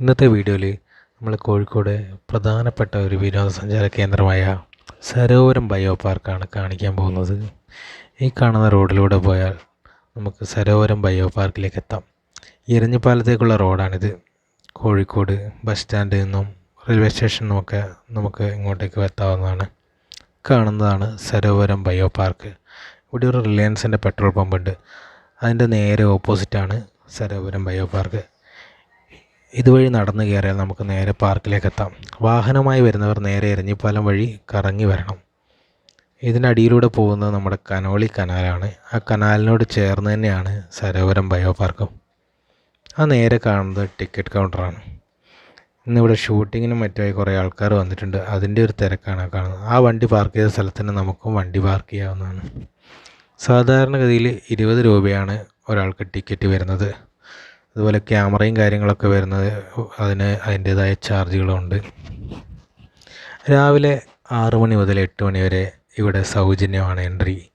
ഇന്നത്തെ വീഡിയോയിൽ നമ്മൾ കോഴിക്കോട് പ്രധാനപ്പെട്ട ഒരു വിനോദസഞ്ചാര കേന്ദ്രമായ സരോവരം ബയോ പാർക്കാണ് കാണിക്കാൻ പോകുന്നത്. ഈ കാണുന്ന റോഡിലൂടെ പോയാൽ നമുക്ക് സരോവരം ബയോ പാർക്കിലേക്ക് എത്താം എരഞ്ഞിപ്പാലത്തേക്കുള്ള റോഡാണിത്. കോഴിക്കോട് ബസ് സ്റ്റാൻഡിൽ നിന്നും റെയിൽവേ സ്റ്റേഷനിൽ നിന്നുമൊക്കെ നമുക്ക് ഇങ്ങോട്ടേക്ക് എത്താവുന്നതാണ്. കാണുന്നതാണ് സരോവരം ബയോ പാർക്ക് ഇവിടെ ഒരു റിലയൻസിന്റെ പെട്രോൾ പമ്പ് ഉണ്ട് അതിന്റെ നേരെ ഓപ്പോസിറ്റാണ് സരോവരം ബയോ പാർക്ക് ഇതുവഴി നടന്നു കയറിയാൽ നമുക്ക് നേരെ പാർക്കിലേക്ക് എത്താം വാഹനമായി വരുന്നവർ നേരെ എരഞ്ഞിപ്പാലം വഴി കറങ്ങി വരണം. ഇതിനടിയിലൂടെ പോകുന്നത് നമ്മുടെ കനോളി കനാലാണ്. ആ കനാലിനോട് ചേർന്ന് തന്നെയാണ് സരോവരം ബയോ പാർക്കും ആ നേരെ കാണുന്നത് ടിക്കറ്റ് കൗണ്ടറാണ്. ഇന്നിവിടെ ഷൂട്ടിങ്ങിനും മറ്റുമായി കുറേ ആൾക്കാർ വന്നിട്ടുണ്ട്. അതിന്റെ ഒരു തിരക്കാണ് കാണുന്നത്. ആ വണ്ടി പാർക്ക് ചെയ്ത സ്ഥലത്ത് തന്നെ നമുക്കും വണ്ടി പാർക്ക് ചെയ്യാവുന്നതാണ്. സാധാരണഗതിയിൽ ഇരുപത് രൂപയാണ് ഒരാൾക്ക് ടിക്കറ്റ് വരുന്നത്. അതുപോലെ ക്യാമറയും കാര്യങ്ങളൊക്കെ വരുന്നത് അതിന് അതിന്റേതായ ചാർജുകളുണ്ട്. രാവിലെ ആറ് മണി മുതൽ എട്ട് മണി വരെ ഇവിടെ സൗജന്യമാണ് എൻട്രി.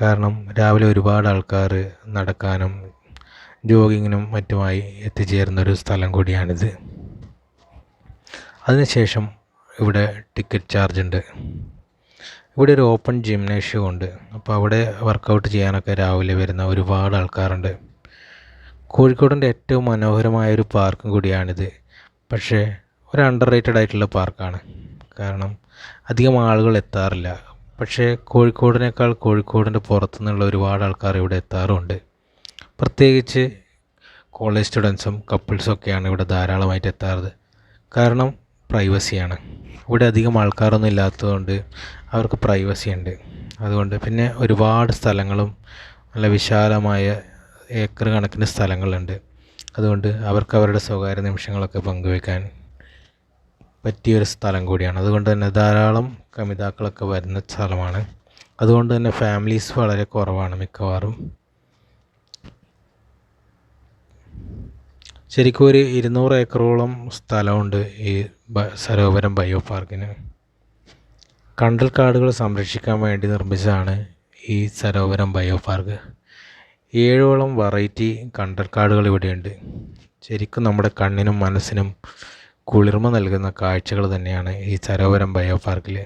കാരണം രാവിലെ ഒരുപാട് ആൾക്കാർ നടക്കാനും ജോഗിങ്ങിനും മറ്റുമായി എത്തിച്ചേരുന്ന ഒരു സ്ഥലം കൂടിയാണിത്. അതിനുശേഷം ഇവിടെ ടിക്കറ്റ് ചാർജ് ഉണ്ട് ഇവിടെ ഒരു ഓപ്പൺ ജിംനേഷ്യം ഉണ്ട്. അപ്പോൾ അവിടെ വർക്കൗട്ട് ചെയ്യാനൊക്കെ രാവിലെ വരുന്ന ഒരുപാട് ആൾക്കാരുണ്ട്. കോഴിക്കോടിന്റെ ഏറ്റവും മനോഹരമായ ഒരു പാർക്കും കൂടിയാണിത്. പക്ഷേ ഒരു അണ്ടർ റേറ്റഡ് ആയിട്ടുള്ള പാർക്കാണ്. കാരണം അധികം ആളുകൾ എത്താറില്ല. പക്ഷേ കോഴിക്കോടിനേക്കാൾ കോഴിക്കോടിന്റെ പുറത്തുനിന്നുള്ള ഒരുപാട് ആൾക്കാർ ഇവിടെ എത്താറുമുണ്ട് പ്രത്യേകിച്ച് കോളേജ് സ്റ്റുഡൻസും കപ്പിൾസൊക്കെയാണ് ഇവിടെ ധാരാളമായിട്ട് എത്താറ് കാരണം പ്രൈവസിയാണ് ഇവിടെ അധികം ആൾക്കാരൊന്നും ഇല്ലാത്തതുകൊണ്ട് അവർക്ക് പ്രൈവസി ഉണ്ട്. അതുകൊണ്ട് പിന്നെ ഒരുപാട് സ്ഥലങ്ങളും നല്ല വിശാലമായ ഏക്കർ കണക്കിന് സ്ഥലങ്ങളുണ്ട്. അതുകൊണ്ട് അവർക്ക് അവരുടെ സ്വകാര്യ നിമിഷങ്ങളൊക്കെ പങ്കുവെക്കാൻ പറ്റിയൊരു സ്ഥലം കൂടിയാണ്. അതുകൊണ്ട് തന്നെ ധാരാളം കമിതാക്കളൊക്കെ വരുന്ന സ്ഥലമാണ്. അതുകൊണ്ട് തന്നെ ഫാമിലീസ് വളരെ കുറവാണ് മിക്കവാറും. ശരിക്കും ഒരു ഇരുന്നൂറ് ഏക്കറോളം സ്ഥലമുണ്ട് ഈ സരോവരം ബയോ പാർക്കിന്. കണ്ടൽ കാടുകൾ സംരക്ഷിക്കാൻ വേണ്ടി നിർമ്മിച്ചതാണ് ഈ സരോവരം ബയോ പാർക്ക്. ഏഴോളം വെറൈറ്റി കണ്ടൽക്കാടുകൾ ഇവിടെയുണ്ട്. ശരിക്കും നമ്മുടെ കണ്ണിനും മനസ്സിനും കുളിർമ നൽകുന്ന കാഴ്ചകൾ തന്നെയാണ് ഈ സരോവരം ബയോ പാർക്കിൽ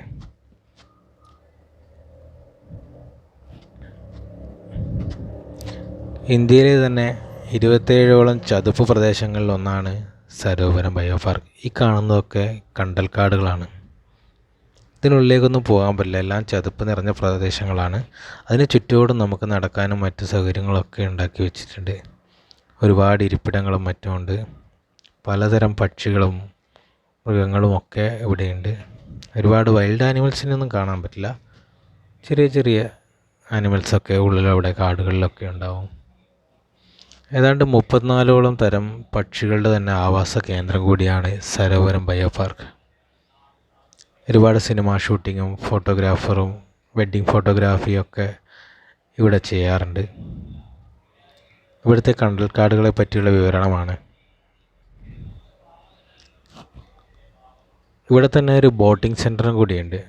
ഇന്ത്യയിലെ തന്നെ ഇരുപത്തേഴോളം ചതുപ്പ് പ്രദേശങ്ങളിൽ ഒന്നാണ് സരോവരം ബയോ പാർക്ക്. ഈ കാണുന്നതൊക്കെ കണ്ടൽക്കാടുകളാണ്. ഇതിനുള്ളിലേക്കൊന്നും പോകാൻ പറ്റില്ല. എല്ലാം ചതുപ്പ് നിറഞ്ഞ പ്രദേശങ്ങളാണ്. അതിന് ചുറ്റോടും നമുക്ക് നടക്കാനും മറ്റു സൗകര്യങ്ങളൊക്കെ ഉണ്ടാക്കി വെച്ചിട്ടുണ്ട്. ഒരുപാട് ഇരിപ്പിടങ്ങളും മറ്റുമുണ്ട് പലതരം പക്ഷികളും മൃഗങ്ങളും ഒക്കെ ഇവിടെയുണ്ട്. ഒരുപാട് വൈൽഡ് ആനിമൽസിനൊന്നും കാണാൻ പറ്റില്ല. ചെറിയ ചെറിയ ആനിമൽസൊക്കെ ഉള്ളിലവിടെ കാടുകളിലൊക്കെ ഉണ്ടാവും. ഏതാണ്ട് മുപ്പത്തിനാലോളം തരം പക്ഷികളുടെ തന്നെ ആവാസ കേന്ദ്രം കൂടിയാണ് സരോവരം ബയോ പാർക്ക് ഒരുപാട് സിനിമ ഷൂട്ടിങ്ങും ഫോട്ടോഗ്രാഫറും വെഡ്ഡിങ് ഫോട്ടോഗ്രാഫിയും ഒക്കെ ഇവിടെ ചെയ്യാറുണ്ട്. ഇവിടുത്തെ കണ്ടൽക്കാടുകളെ പറ്റിയുള്ള വിവരണമാണ്. ഇവിടെ തന്നെ ഒരു ബോട്ടിംഗ് സെന്ററും കൂടിയുണ്ട്.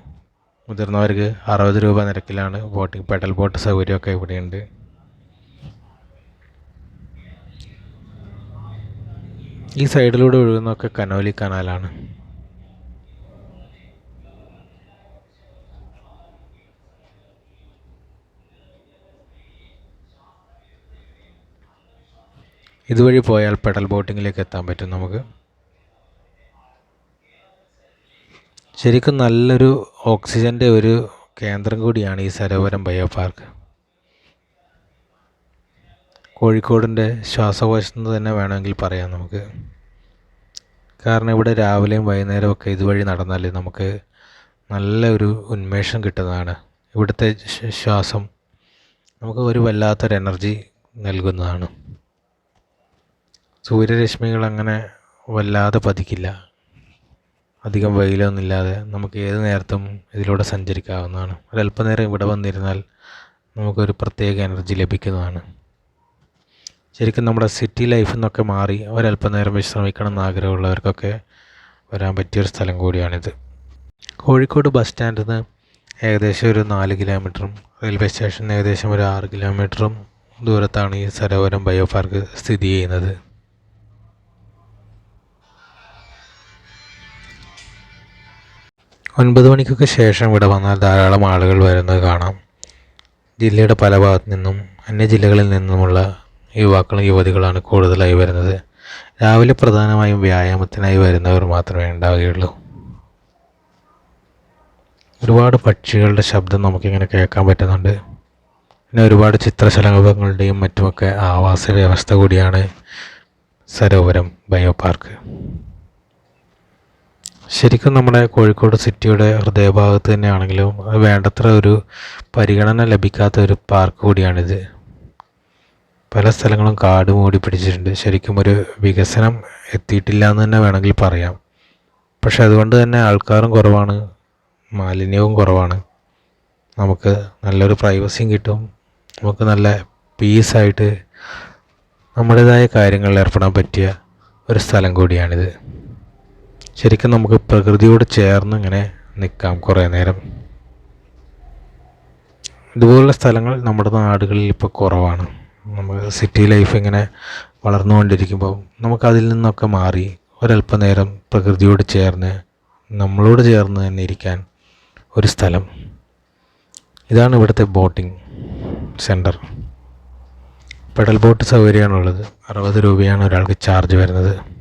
മുതിർന്നവർക്ക് അറുപത് രൂപ നിരക്കിലാണ് ബോട്ടിംഗ് പെഡൽ ബോട്ട് സൗകര്യമൊക്കെ ഇവിടെയുണ്ട്. ഈ സൈഡിലൂടെ ഒഴുകുന്നതൊക്കെ കനോലി കനാലാണ്. ഇതുവഴി പോയാൽ പെഡൽ ബോട്ടിങ്ങിലേക്ക് എത്താൻ പറ്റും നമുക്ക്. ശരിക്കും നല്ലൊരു ഓക്സിജന്റെ ഒരു കേന്ദ്രം കൂടിയാണ് ഈ സരോവരം ബയോ പാർക്ക് കോഴിക്കോടിന്റെ ശ്വാസകോശം എന്ന് തന്നെ വേണമെങ്കിൽ പറയാം നമുക്ക്. കാരണം ഇവിടെ രാവിലെയും വൈകുന്നേരവും ഒക്കെ ഇതുവഴി നടന്നാൽ നമുക്ക് നല്ല ഒരു ഉന്മേഷം കിട്ടുന്നതാണ്. ഇവിടുത്തെ ശ്വാസം നമുക്ക് ഒരു വല്ലാത്തൊരു എനർജി നൽകുന്നതാണ്. സൂര്യരശ്മികൾ അങ്ങനെ വല്ലാതെ പതിക്കില്ല. അധികം വെയിലൊന്നുമില്ലാതെ നമുക്ക് ഏത് നേരത്തും ഇതിലൂടെ സഞ്ചരിക്കാവുന്നതാണ്. ഒരല്പനേരം ഇവിടെ വന്നിരുന്നാൽ നമുക്കൊരു പ്രത്യേക എനർജി ലഭിക്കുന്നതാണ്. ശരിക്കും നമ്മുടെ സിറ്റി ലൈഫിൽ നിന്നൊക്കെ മാറി ഒരല്പനേരം വിശ്രമിക്കണം എന്ന് ആഗ്രഹമുള്ളവർക്കൊക്കെ വരാൻ പറ്റിയൊരു സ്ഥലം കൂടിയാണിത്. കോഴിക്കോട് ബസ് സ്റ്റാൻഡിൽ നിന്ന് ഏകദേശം ഒരു നാല് കിലോമീറ്ററും റെയിൽവേ സ്റ്റേഷൻ ഏകദേശം ഒരു ആറ് കിലോമീറ്ററും ദൂരത്താണ് ഈ സരോവരം ബയോ പാർക്ക് സ്ഥിതി ചെയ്യുന്നത്. ഒൻപത് മണിക്കൊക്കെ ശേഷം ഇവിടെ വന്നാൽ ധാരാളം ആളുകൾ വരുന്നത് കാണാം. ജില്ലയുടെ പല ഭാഗത്തു നിന്നും അന്യ ജില്ലകളിൽ നിന്നുമുള്ള യുവാക്കളും യുവതികളാണ് കൂടുതലായി വരുന്നത്. രാവിലെ പ്രധാനമായും വ്യായാമത്തിനായി വരുന്നവർ മാത്രമേ ഉണ്ടാവുകയുള്ളൂ. ഒരുപാട് പക്ഷികളുടെ ശബ്ദം നമുക്കിങ്ങനെ കേൾക്കാൻ പറ്റുന്നുണ്ട്. പിന്നെ ഒരുപാട് ചിത്രശലഭങ്ങളുടെയും മറ്റുമൊക്കെ ആവാസ വ്യവസ്ഥ കൂടിയാണ് സരോവരം ബയോ പാർക്ക് ശരിക്കും നമ്മുടെ കോഴിക്കോട് സിറ്റിയുടെ ഹൃദയഭാഗത്ത് തന്നെയാണെങ്കിലും വേണ്ടത്ര ഒരു പരിഗണന ലഭിക്കാത്ത ഒരു പാർക്ക് കൂടിയാണിത്. പല സ്ഥലങ്ങളും കാട് മൂടി പിടിച്ചിട്ടുണ്ട്. ശരിക്കും ഒരു വികസനം എത്തിയിട്ടില്ല എന്ന് തന്നെ വേണമെങ്കിൽ പറയാം. പക്ഷെ അതുകൊണ്ട് തന്നെ ആൾക്കാരും കുറവാണ്. മാലിന്യവും കുറവാണ്. നമുക്ക് നല്ലൊരു പ്രൈവസിയും കിട്ടും. നമുക്ക് നല്ല പീസായിട്ട് നമ്മുടേതായ കാര്യങ്ങളിൽ ഏർപ്പെടാൻ പറ്റിയ ഒരു സ്ഥലം കൂടിയാണിത്. ശരിക്കും നമുക്ക് പ്രകൃതിയോട് ചേർന്ന് ഇങ്ങനെ നിൽക്കാം കുറേ നേരം. ഇതുപോലുള്ള സ്ഥലങ്ങൾ നമ്മുടെ നാടുകളിൽ ഇപ്പോൾ കുറവാണ്. നമ്മൾ സിറ്റി ലൈഫ് ഇങ്ങനെ വളർന്നുകൊണ്ടിരിക്കുമ്പോൾ നമുക്കതിൽ നിന്നൊക്കെ മാറി ഒരല്പനേരം പ്രകൃതിയോട് ചേർന്ന് നമ്മളോട് ചേർന്ന് തന്നെ ഇരിക്കാൻ ഒരു സ്ഥലം. ഇതാണ് ഇവിടുത്തെ ബോട്ടിംഗ് സെന്റർ. പെഡൽ ബോട്ട് സൗകര്യമാണുള്ളത്. അറുപത് രൂപയാണ് ഒരാൾക്ക് ചാർജ് വരുന്നത്.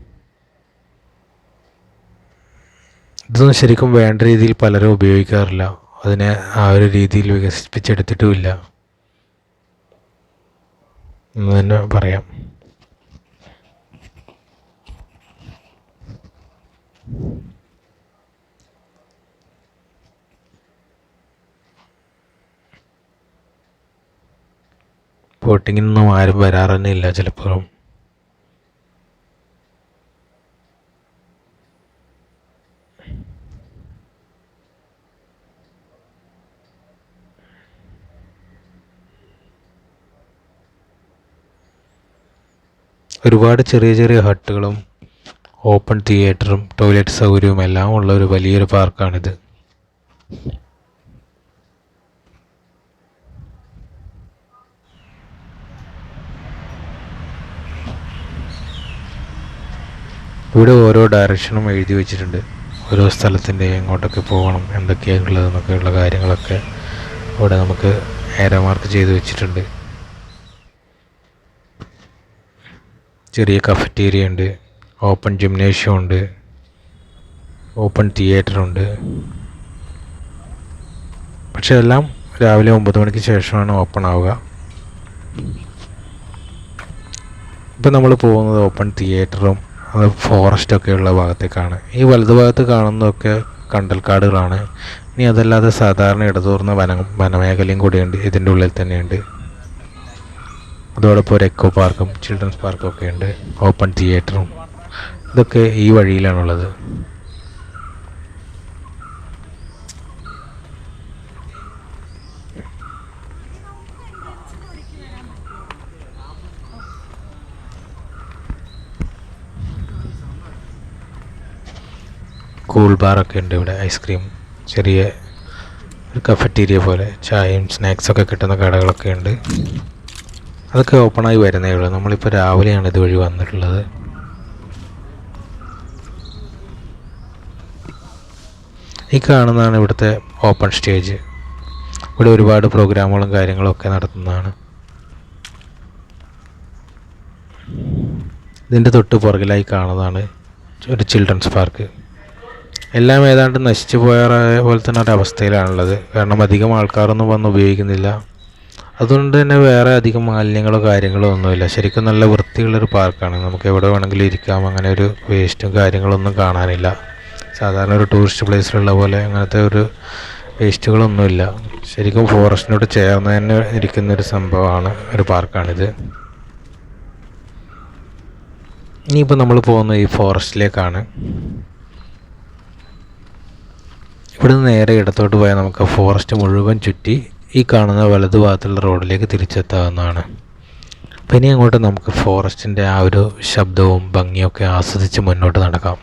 ഇതൊന്നും ശരിക്കും വേണ്ട രീതിയിൽ പലരും ഉപയോഗിക്കാറില്ല. അതിനെ ആ ഒരു രീതിയിൽ വികസിപ്പിച്ചെടുത്തിട്ടുമില്ല. എന്ന് തന്നെ പറയാം. ബോട്ടിങ്ങിനൊന്നും ആരും വരാറന്നെ ഇല്ല ചിലപ്പോഴും. ഒരുപാട് ചെറിയ ചെറിയ ഹട്ടുകളും ഓപ്പൺ തിയേറ്ററും ടോയ്ലറ്റ് സൗകര്യവും എല്ലാം ഉള്ള ഒരു വലിയൊരു പാർക്കാണിത്. ഇവിടെ ഓരോ ഡയറക്ഷനും എഴുതി വെച്ചിട്ടുണ്ട്. ഓരോ സ്ഥലത്തിന്റെ എങ്ങോട്ടൊക്കെ പോകണം എന്തൊക്കെയാണ് ഉള്ളതെന്നൊക്കെയുള്ള കാര്യങ്ങളൊക്കെ ഇവിടെ നമുക്ക് ഏരോ മാർക്ക് ചെയ്ത് വെച്ചിട്ടുണ്ട്. ചെറിയ കഫറ്റീരിയ ഉണ്ട് ഓപ്പൺ ജിംനേഷ്യം ഉണ്ട് ഓപ്പൺ തിയേറ്റർ ഉണ്ട്. പക്ഷെ എല്ലാം രാവിലെ ഒമ്പത് മണിക്ക് ശേഷമാണ് ഓപ്പൺ ആവുക. ഇപ്പം നമ്മൾ പോകുന്നത് ഓപ്പൺ തിയേറ്ററും ഫോറസ്റ്റൊക്കെ ഉള്ള ഭാഗത്തേക്കാണ്. ഈ വലതു ഭാഗത്ത് കാണുന്നതൊക്കെ കണ്ടൽക്കാടുകളാണ്. ഇനി അതല്ലാതെ സാധാരണ ഇടതൂർന്ന വന വനമേഖലയും കൂടിയുണ്ട് ഇതിന്റെ ഉള്ളിൽ തന്നെയുണ്ട്. അതോടൊപ്പം ഒരു എക്കോ പാർക്കും ചിൽഡ്രൻസ് പാർക്കും ഒക്കെ ഉണ്ട്. ഓപ്പൺ തിയേറ്ററും. ഇതൊക്കെ ഈ വഴിയിലാണുള്ളത്. കൂൾ ബാറൊക്കെ ഉണ്ട് ഇവിടെ ഐസ്ക്രീം ചെറിയ ഒരു കഫറ്റീരിയ പോലെ ചായയും സ്നാക്സൊക്കെ കിട്ടുന്ന കടകളൊക്കെ ഉണ്ട്. അതൊക്കെ ഓപ്പണായി വരുന്നേ ഉള്ളൂ. നമ്മളിപ്പോൾ രാവിലെയാണ് ഇതുവഴി വന്നിട്ടുള്ളത്. ഈ കാണുന്നതാണ് ഇവിടുത്തെ ഓപ്പൺ സ്റ്റേജ്. ഇവിടെ ഒരുപാട് പ്രോഗ്രാമുകളും കാര്യങ്ങളും ഒക്കെ നടത്തുന്നതാണ്. ഇതിന്റെ തൊട്ട് പുറകിലായി കാണുന്നതാണ് ഒരു ചിൽഡ്രൻസ് പാർക്ക്. എല്ലാം ഏതാണ്ട് നശിച്ചു പോയ പോലെ തന്നെ ഒരു അവസ്ഥയിലാണുള്ളത്. കാരണം അധികം ആൾക്കാരൊന്നും വന്ന് ഉപയോഗിക്കുന്നില്ല. അതുകൊണ്ട് തന്നെ വേറെ അധികം മാലിന്യങ്ങളോ കാര്യങ്ങളോ ഒന്നുമില്ല. ശരിക്കും നല്ല വൃത്തിയുള്ളൊരു പാർക്കാണ്. നമുക്ക് എവിടെ വേണമെങ്കിലും ഇരിക്കാം. അങ്ങനെ ഒരു വേസ്റ്റും കാര്യങ്ങളൊന്നും കാണാനില്ല. സാധാരണ ഒരു ടൂറിസ്റ്റ് പ്ലേസിലുള്ള പോലെ അങ്ങനത്തെ ഒരു വേസ്റ്റുകളൊന്നുമില്ല. ശരിക്കും ഫോറസ്റ്റിനോട് ചേർന്ന് തന്നെ ഇരിക്കുന്ന ഒരു സംഭവമാണ് ഒരു പാർക്കാണിത്. ഇനിയിപ്പോൾ നമ്മൾ പോകുന്നത് ഈ ഫോറസ്റ്റിലേക്കാണ് ഇവിടുന്ന് നേരെ ഇടത്തോട്ട് പോയാൽ നമുക്ക് ഫോറസ്റ്റ് മുഴുവൻ ചുറ്റി ഈ കാണുന്ന വലതുഭാഗത്തുള്ള റോഡിലേക്ക് തിരിച്ചെത്താവുന്നതാണ്. അപ്പം ഇനി അങ്ങോട്ട് നമുക്ക് ഫോറസ്റ്റിന്റെ ആ ഒരു ശബ്ദവും ഭംഗിയൊക്കെ ആസ്വദിച്ച് മുന്നോട്ട് നടക്കാം.